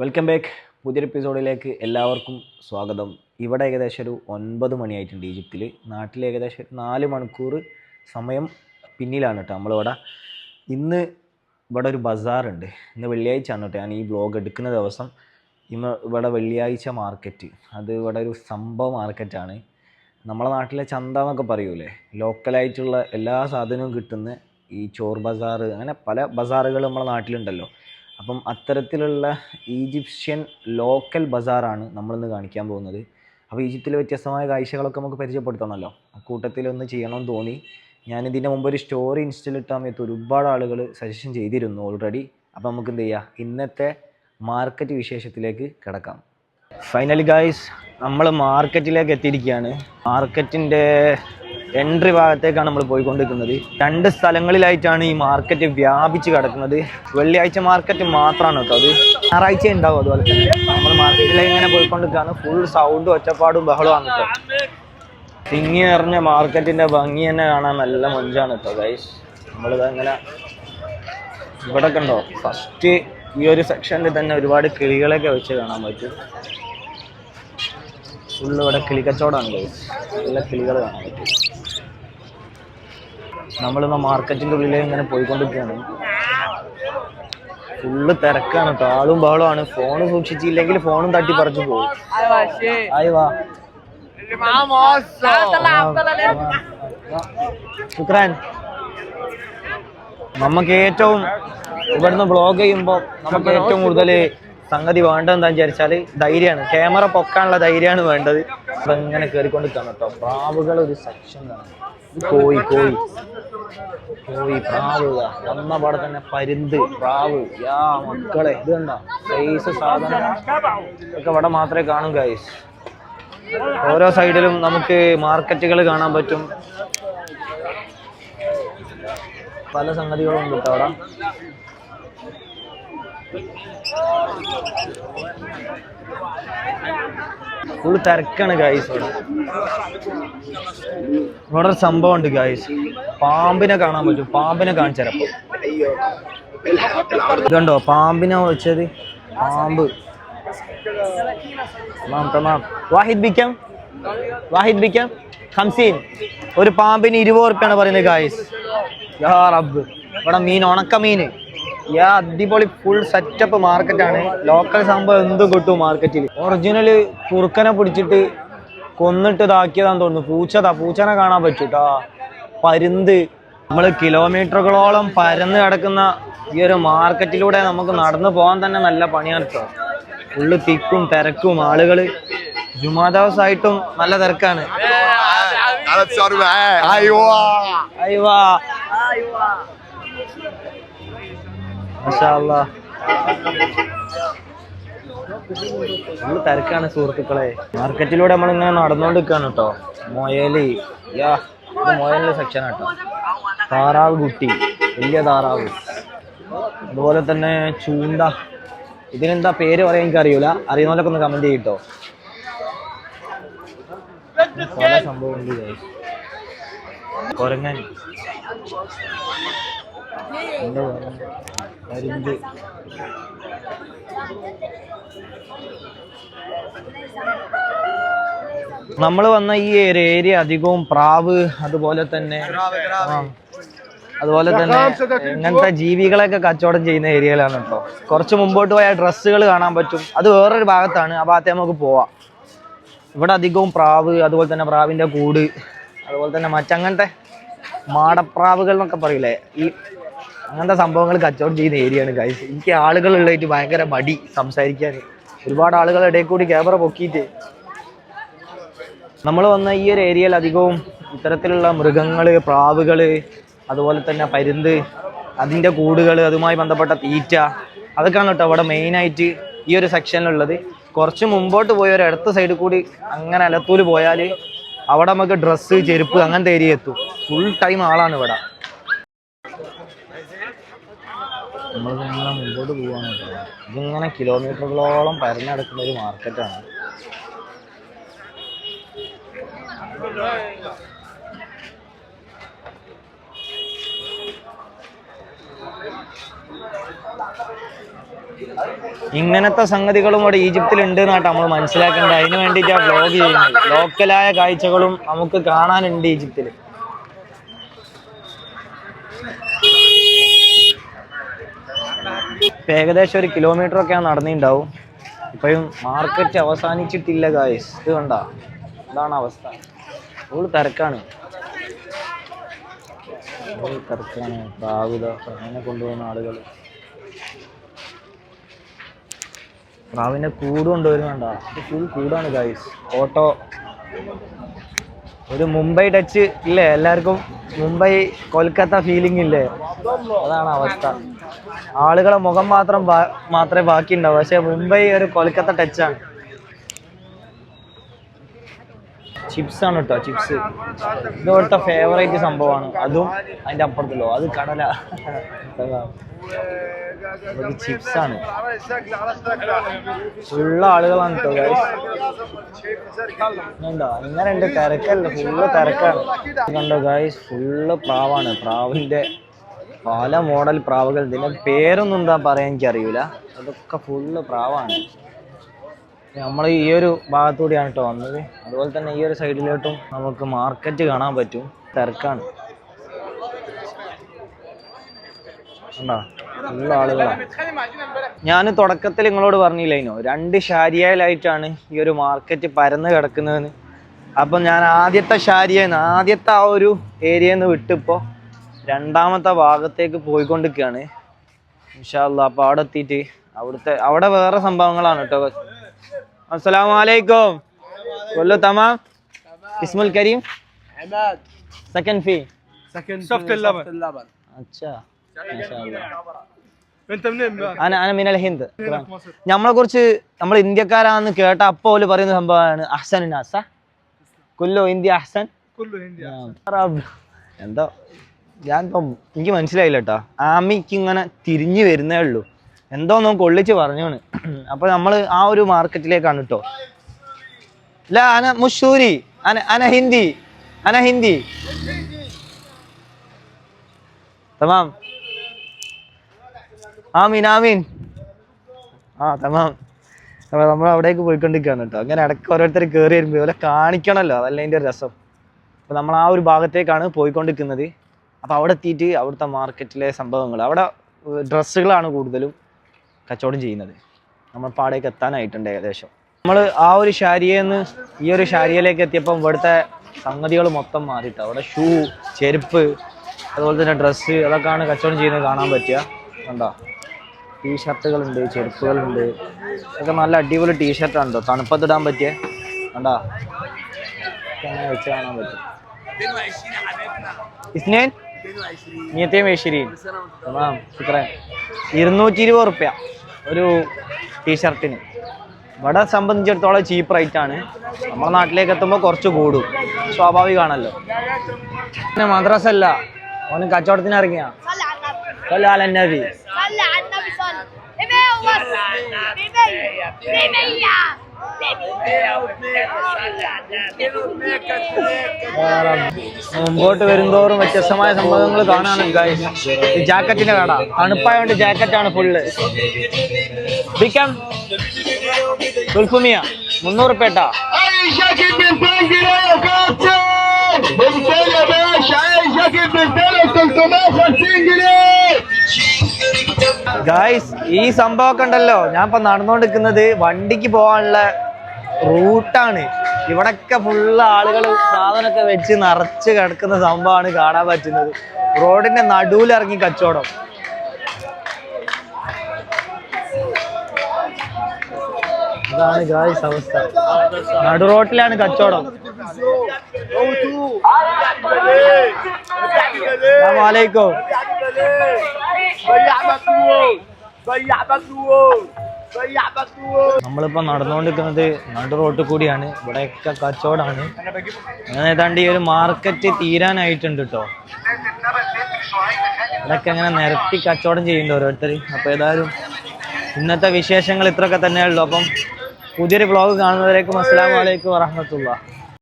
Welcome back പുതിയൊരു എപ്പിസോഡിലേക്ക് എല്ലാവർക്കും സ്വാഗതം. ഇവിടെ ഏകദേശം ഒരു ഒൻപത് മണിയായിട്ടുണ്ട് ഈജിപ്തിൽ നാട്ടിൽ ഏകദേശം നാല് മണിക്കൂർ സമയം പിന്നിലാണ് കേട്ടോ നമ്മളിവിടെ. ഇന്ന് ഇവിടെ ഒരു ബസാറുണ്ട്. ഇന്ന് വെള്ളിയാഴ്ച ആണ് കേട്ടോ ഞാൻ ഈ വ്ലോഗ് എടുക്കുന്ന ദിവസം. ഇന്ന് ഇവിടെ വെള്ളിയാഴ്ച മാർക്കറ്റ് അത് ഇവിടെ ഒരു സംഭവ മാർക്കറ്റാണ് നമ്മളെ നാട്ടിലെ ചന്ത എന്നൊക്കെ പറയൂലേ? ലോക്കലായിട്ടുള്ള എല്ലാ സാധനവും കിട്ടുന്ന ഈ ചോർ ബസാർ അങ്ങനെ പല ബസാറുകൾ നമ്മളെ നാട്ടിലുണ്ടല്ലോ. അപ്പം അത്തരത്തിലുള്ള ഈജിപ്ഷ്യൻ ലോക്കൽ ബസാറാണ് നമ്മളിന്ന് കാണിക്കാൻ പോകുന്നത്. അപ്പോൾ ഈജിപ്തിലെ വ്യത്യസ്തമായ കാഴ്ചകളൊക്കെ നമുക്ക് പരിചയപ്പെടുത്തണമല്ലോ അക്കൂട്ടത്തിൽ ഒന്ന് ചെയ്യണമെന്ന് തോന്നി. ഞാൻ ഇതിന്റെ മുമ്പ് ഒരു സ്റ്റോറി ഇൻസ്റ്റയിൽ ഇട്ടാൽ സമയത്ത് ഒരുപാട് ആളുകൾ സജഷൻ ചെയ്തിരുന്നു ഓൾറെഡി അപ്പോൾ നമുക്ക് എന്ത് ചെയ്യാം? ഇന്നത്തെ മാർക്കറ്റ് വിശേഷത്തിലേക്ക് കിടക്കാം. ഫൈനലി ഗായ്സ് നമ്മൾ മാർക്കറ്റിലേക്ക് എത്തിയിരിക്കുകയാണ്. മാർക്കറ്റിന്റെ എൻട്രി ഭാഗത്തേക്കാണ് നമ്മൾ പോയിക്കൊണ്ടിരിക്കുന്നത്. രണ്ട് സ്ഥലങ്ങളിലായിട്ടാണ് ഈ മാർക്കറ്റ് വ്യാപിച്ച് കിടക്കുന്നത്. വെള്ളിയാഴ്ച മാർക്കറ്റ് മാത്രമാണ് കേട്ടോ അത്. ഞായറാഴ്ച ഉണ്ടാവും അതുപോലെ തന്നെ. നമ്മൾ മാർക്കറ്റിലേക്ക് ഇങ്ങനെ പോയിക്കൊണ്ടിരിക്കുകയാണ്. ഫുൾ സൗണ്ടും ഒച്ചപ്പാടും ബഹളമാണ് കേട്ടോ. തിങ്ങി നിറഞ്ഞ മാർക്കറ്റിന്റെ ഭംഗി തന്നെ കാണാൻ നല്ല മൊഞ്ചാണ് കേട്ടോ ഗൈസ് നമ്മളിത് അങ്ങനെ ഇവിടെ കണ്ടോ? ഫസ്റ്റ് ഈ ഒരു സെക്ഷനിൽ തന്നെ ഒരുപാട് കിളികളൊക്കെ വെച്ച് കാണാൻ പറ്റും. ഫുള്ള് ഇവിടെ കിളി കച്ചവടമാണ് ഗൈസ് നല്ല കിളികൾ കാണാൻ പറ്റും. നമ്മളിന്ന് മാർക്കറ്റിന്റെ ഉള്ളിൽ ഇങ്ങനെ പോയിക്കൊണ്ടിരിക്കുകയാണ്. ഫുള്ള് തിരക്കാണ് താളും ആളും ബഹളമാണ് ഫോൺ സൂക്ഷിച്ചില്ലെങ്കിൽ ഫോണും തട്ടി പറിച്ചു പോകും. നമുക്ക് ഏറ്റവും ഇവിടുന്ന് ബ്ലോഗ് ചെയ്യുമ്പോൾ നമുക്ക് ഏറ്റവും കൂടുതൽ സംഗതി വേണ്ടതെന്താ വിചാരിച്ചാൽ ധൈര്യമാണ് ക്യാമറ പൊക്കാനുള്ള ധൈര്യമാണ് വേണ്ടത്. ഇങ്ങനെ കയറിക്കൊണ്ടിരിക്കാണ് കേട്ടോ. പ്രാവുകൾ ഒരു സെക്ഷൻ കോഴി കോഴി കോഴി പ്രാവ്. വന്ന പാടെ തന്നെ പരുന്ത് പ്രാവ്. യാ മക്കളെ ഇത് കണ്ട? സൈസ് സാധനം. ഒക്കെ ഇവിടെ മാത്രമേ കാണും ഗൈസ് ഓരോ സൈഡിലും നമുക്ക് മാർക്കറ്റുകൾ കാണാൻ പറ്റും. പല സംഗതികളും ഉണ്ട് കേട്ടോ അവിടെ. ഫുൾ തിരക്കാണ് ഗായ്സ് ഇവിടെ ഇവിടെ ഒരു സംഭവം ഉണ്ട് ഗായ്സ് പാമ്പിനെ കാണാൻ പറ്റും. പാമ്പിനെ കാണിച്ചരപ്പോ ഇതുണ്ടോ പാമ്പിനെ വെച്ചത് പാമ്പ്. വാഹിദ് ബിക്കം. വാഹിദ് ബിക്കം. ഹംസീൻ ഒരു പാമ്പിന് ഇരുപത് ഉറുപ്പ്യാണ് പറയുന്നത് ഗായ്സ് ഇവിടെ മീൻ ഉണക്ക മീന് യാ അടിപൊളി ഫുൾ സെറ്റപ്പ് മാർക്കറ്റാണ് ലോക്കൽ സംഭവം എന്തും കിട്ടും മാർക്കറ്റിൽ ഒറിജിനൽ കുറുക്കനെ പിടിച്ചിട്ട് കൊന്നിട്ട് ഇതാക്കിയതാന്ന് തോന്നുന്നു. പൂച്ചതാ പൂച്ചനെ കാണാൻ പറ്റും പരുന്ത്. നമ്മൾ കിലോമീറ്ററുകളോളം പരന്ന് കിടക്കുന്ന ഈ ഒരു മാർക്കറ്റിലൂടെ നമുക്ക് നടന്നു പോകാൻ തന്നെ നല്ല പണിയാണ് കേട്ടോ ഫുള്ള് തിക്കും തിരക്കും ആളുകൾ ജുമാ ദിവസമായിട്ടും നല്ല തിരക്കാണ്. അയ്യോ അയ്യോ മഷാല്ലാ. നമ്മൾ തിരക്കാണ് സുഹൃത്തുക്കളെ. മാർക്കറ്റിലൂടെ നമ്മൾ ഇങ്ങനെ നടന്നുകൊണ്ട് കേട്ടോ മൊയലി. യാ ഇത് സെക്ഷൻ കേട്ടോ താറാവ് കുട്ടി വലിയ താറാവ്. അതുപോലെ തന്നെ ചൂണ്ട. ഇതിനെന്താ പേര് പറയാൻ എനിക്ക് അറിയൂല അറിയുന്നവരൊക്കെ ഒന്ന് കമന്റ് ചെയ്യട്ടോ. സംഭവം കൊരങ്ങൻ. നമ്മൾ വന്ന ഈ ഏരിയ അധികവും പ്രാവ് അതുപോലെ തന്നെ അതുപോലെ തന്നെ ഇങ്ങനത്തെ ജീവികളൊക്കെ കച്ചവടം ചെയ്യുന്ന ഏരിയയിലാണ് കേട്ടോ കുറച്ച് മുമ്പോട്ട് പോയാൽ ഡ്രസ്സുകൾ കാണാൻ പറ്റും. അത് വേറൊരു ഭാഗത്താണ്. ആ ഭാഗത്തെ നമുക്ക് പോവാം. ഇവിടെ അധികവും പ്രാവ് അതുപോലെ തന്നെ പ്രാവിന്റെ കൂട് അതുപോലെ തന്നെ മറ്റങ്ങനത്തെ മാടപ്രാവുകൾ എന്നൊക്കെ പറയില്ലേ? ഈ അങ്ങനത്തെ സംഭവങ്ങൾ കച്ചവടം ചെയ്യുന്ന ഏരിയയാണ് ഗൈസ് എനിക്ക് ആളുകളുള്ളതായിട്ട് ഭയങ്കര മടി സംസാരിക്കാൻ. ഒരുപാട് ആളുകൾ ഇടയിൽ കൂടി ക്യാമറ പൊക്കിയിട്ട്. നമ്മൾ വന്ന ഈ ഒരു ഏരിയയിൽ അധികവും ഇത്തരത്തിലുള്ള മൃഗങ്ങൾ പ്രാവുകൾ അതുപോലെ തന്നെ പരുന്ത് അതിന്റെ കൂടുകൾ അതുമായി ബന്ധപ്പെട്ട തീറ്റ അതൊക്കെയാണ് കേട്ടോ അവിടെ മെയിനായിട്ട് ഈ ഒരു സെക്ഷനിലുള്ളത് കുറച്ച് മുമ്പോട്ട് പോയ ഒരു ഇടത്ത സൈഡിൽ കൂടി അങ്ങനെ അലത്തൂര് പോയാൽ അവിടെ നമുക്ക് ഡ്രസ്സ് ചെരുപ്പ് അങ്ങനത്തെ ഏരിയ എത്തും. ഫുൾ ടൈം ആളാണ് ഇവിടെ. നമ്മൾ ഇങ്ങനെ മുമ്പോട്ട് പോവാണ് ഇതിങ്ങനെ കിലോമീറ്ററുകളോളം പരന്നടക്കുന്ന ഒരു മാർക്കറ്റാണ്. ഇങ്ങനത്തെ സംഗതികളും ഇവിടെ ഈജിപ്തിൽ ഉണ്ട് എന്നാട്ടോ നമ്മൾ മനസ്സിലാക്കേണ്ടത്. അതിന് വേണ്ടിയിട്ടാണ് വ്ലോഗ് ചെയ്യുന്നത്. ലോക്കലായ കാഴ്ചകളും നമുക്ക് കാണാനുണ്ട് ഈജിപ്തിൽ ഇപ്പം ഏകദേശം ഒരു കിലോമീറ്റർ ഒക്കെ നടന്നിണ്ടാവും. ഇപ്പോഴും മാർക്കറ്റ് അവസാനിച്ചിട്ടില്ല ഗായ്സ് ഇത് കണ്ട? ഇതാണ് അവസ്ഥ. ഫുൾ തിരക്കാണ്. തിരക്കാണ്. പ്രാവുത പ്രാവിനെ കൊണ്ടുപോകുന്ന ആളുകൾ പ്രാവിന്റെ കൂട് കൊണ്ടുവരുന്നുണ്ട? ഫുൾ കൂടാണ് ഗായ്സ് ഓട്ടോ. ഒരു മുംബൈ ടച്ച് ഇല്ലേ? എല്ലാവർക്കും മുംബൈ കൊൽക്കത്ത ഫീലിംഗ് ഇല്ലേ? അതാണ് അവസ്ഥ. ആളുകളെ മുഖം മാത്രം മാത്രമേ ബാക്കി ഉണ്ടാവും പക്ഷെ മുംബൈ ഒരു കൊൽക്കത്ത ടച്ചാണ് ചിപ്സ് ആണ് കേട്ടോ ചിപ്സ് ഇത് ഫേവറേറ്റ് സംഭവമാണ്. അതും അതിന്റെ അപ്പുറത്തുള്ളൂ. അത് കടല. ഇത് ചിപ്സ് ആണ് ഫുള്ള് ആളുകളാണ് കേട്ടോ ഇങ്ങനെ ഉണ്ട് തിരക്കല്ല ഫുള്ള് തിരക്കാണ്. കണ്ടോ ഗായ്സ് ഫുള്ള് പ്രാവാണ്. പ്രാവിന്റെ പല മോഡൽ പ്രാവുകൾ. ഇതിന്റെ പേരൊന്നും എന്താ പറയാൻ എനിക്കറിയില്ല അതൊക്കെ ഫുള്ള് പ്രാവാണ്. നമ്മൾ ഈ ഒരു ഭാഗത്തൂടെയാണ് കേട്ടോ വന്നത്. അതുപോലെ തന്നെ ഈ ഒരു സൈഡിലോട്ടും നമുക്ക് മാർക്കറ്റ് കാണാൻ പറ്റും. തിരക്കാണ്. ഉണ്ടോ? ഉള്ള ആളുകളാണ് ഞാൻ തുടക്കത്തിൽ നിങ്ങളോട് പറഞ്ഞില്ലേനോ രണ്ട് ഷാരിയയിലായിട്ടാണ് ഈ ഒരു മാർക്കറ്റ് പരന്ന് കിടക്കുന്നതെന്ന്. അപ്പം ഞാൻ ആദ്യത്തെ ഷാരിയ ആദ്യത്തെ ആ ഒരു ഏരിയ നിന്ന് വിട്ടിപ്പോൾ രണ്ടാമത്തെ ഭാഗത്തേക്ക് പോയിക്കൊണ്ടിരിക്കുകയാണ്. വിശാല അപ്പോൾ അവിടെ എത്തിയിട്ട് അവിടുത്തെ അവിടെ വേറെ സംഭവങ്ങളാണ് കേട്ടോ. അസ്സലാമലൈക്കും കൊല്ലു തമാം. ഇസ്മുൽ കരീം. സെക്കൻഡ് ഫീ സെക്കൻഡ് അച്ഛാ. അന മിനൽ ഹിന്ദ്. നമ്മളെ കുറിച്ച് നമ്മൾ ഇന്ത്യക്കാരാന്ന് കേട്ട അപ്പോ ഓൽ പറയുന്ന സംഭവമാണ് അഹ്സൻ നാസ. കുല്ലോ ഇന്ത്യ അഹ്സൻ. എന്തോ? ഞാനിപ്പം എനിക്ക് മനസ്സിലായില്ല കേട്ടോ ആമിക്ക് ഇങ്ങനെ തിരിഞ്ഞു വരുന്നേ ഉള്ളൂ. എന്തോ ഒന്ന് കൊള്ളിച്ച് പറഞ്ഞോണ്. അപ്പൊ നമ്മൾ ആ ഒരു മാർക്കറ്റിലേക്കാണ് കേട്ടോ അല്ല അന മുഷൂരി. അന അന ഹിന്ദി. അന ഹിന്ദി. തമാം. ആമീൻ ആമീൻ. ആ തമാം. അപ്പോൾ നമ്മൾ അവിടേക്ക് പോയിക്കൊണ്ടിരിക്കുകയാണ് കേട്ടോ. അങ്ങനെ ഇടയ്ക്ക് ഓരോരുത്തർ കയറി വരുമ്പോൾ ഇവരെ കാണിക്കണമല്ലോ അതല്ല അതിന്റെ രസം. അപ്പോൾ നമ്മൾ ആ ഒരു ഭാഗത്തേക്കാണ് പോയിക്കൊണ്ടിരിക്കുന്നത്. അപ്പോൾ അവിടെ എത്തിയിട്ട് അവിടുത്തെ മാർക്കറ്റിലെ സംഭവങ്ങൾ. അവിടെ ഡ്രസ്സുകളാണ് കൂടുതലും കച്ചവടം ചെയ്യുന്നത്. നമ്മൾ പാടേക്ക് എത്താനായിട്ടുണ്ട് ഏകദേശം. നമ്മൾ ആ ഒരു ഷാരിയെന്ന് ഈ ഒരു ശാരിയിലേക്ക് എത്തിയപ്പോൾ ഇവിടുത്തെ സംഗതികൾ മൊത്തം മാറിയിട്ട് അവിടെ ഷൂ ചെരുപ്പ് അതുപോലെ തന്നെ ഡ്രസ്സ് അതൊക്കെയാണ് കച്ചവടം ചെയ്യുന്നത് കാണാൻ പറ്റുക. കണ്ടോ? ടീ ഷർട്ടുകളുണ്ട് ചെരുപ്പുകളുണ്ട്. ഇതൊക്കെ നല്ല അടിപൊളി ടീ ഷർട്ടാണ് കേട്ടോ തണുപ്പത്തിടാൻ പറ്റിയ കണ്ടോ? അങ്ങനെ വെച്ച് കാണാൻ പറ്റും. ഇസ്നേൻ? ശുക്രൻ ഇരുന്നൂറ്റി ഇരുപത് റുപ്യ ഒരു ടീഷർട്ടിന് ഇവിടെ സംബന്ധിച്ചിടത്തോളം ചീപ്പ് റേറ്റ് ആണ്. നമ്മുടെ നാട്ടിലേക്ക് എത്തുമ്പോൾ കുറച്ച് കൂടും. സ്വാഭാവികമാണല്ലോ പിന്നെ മദ്രസല്ല ഓന് കച്ചവടത്തിന് ഇറങ്ങിയ. صل മുമ്പോട്ട് വരുന്തോറും വ്യത്യസ്തമായ സംഭവങ്ങൾ കാണാനും ഈ ജാക്കറ്റിന്റെ കട തണുപ്പായോണ്ട് ജാക്കറ്റാണ് ഫുള്ള് ബിക്കം ഗുൽഫുമിയ മുന്നൂറ് പേട്ടാ اي جاكيت ب 200 جنيه يا كابتن بالفعل يا باشا اي جاكيت بالفعل 350 جنيه ഗായ്സ് ഈ സംഭവമൊക്കെ ഉണ്ടല്ലോ. ഞാൻ ഇപ്പൊ നടന്നുകൊണ്ടിരിക്കുന്നത് വണ്ടിക്ക് പോകാനുള്ള റൂട്ടാണ്. ഇവിടൊക്കെ ഫുള്ള് ആളുകൾ സാധനമൊക്കെ വെച്ച് നിറച്ച് കിടക്കുന്ന സംഭവമാണ് കാണാൻ പറ്റുന്നത്. റോഡിന്റെ നടുവിലിറങ്ങി കച്ചവടം. ഇതാണ് ഗായ്സ് അവസ്ഥ. നടു റോട്ടിലാണ് കച്ചവടം. അസ്സലാമലൈക്കും നമ്മളിപ്പോ നടന്നുകൊണ്ടിരിക്കുന്നത് നടു റോട്ട് കൂടിയാണ്. ഇവിടെയൊക്കെ കച്ചവടമാണ്. അങ്ങനെ ഏതാണ്ട് ഈ ഒരു മാർക്കറ്റ് തീരാനായിട്ടുണ്ട് കേട്ടോ ഇവിടെയൊക്കെ അങ്ങനെ നിരത്തി കച്ചവടം ചെയ്യുന്നുണ്ട് ഓരോരുത്തർ അപ്പോൾ ഏതായാലും ഇന്നത്തെ വിശേഷങ്ങൾ ഇത്രയൊക്കെ തന്നെയുള്ളൂ അപ്പം പുതിയൊരു ബ്ലോഗ് കാണുന്നവരേക്കും അസ്സാം വലൈക്കും വറഹമത്തുള്ള.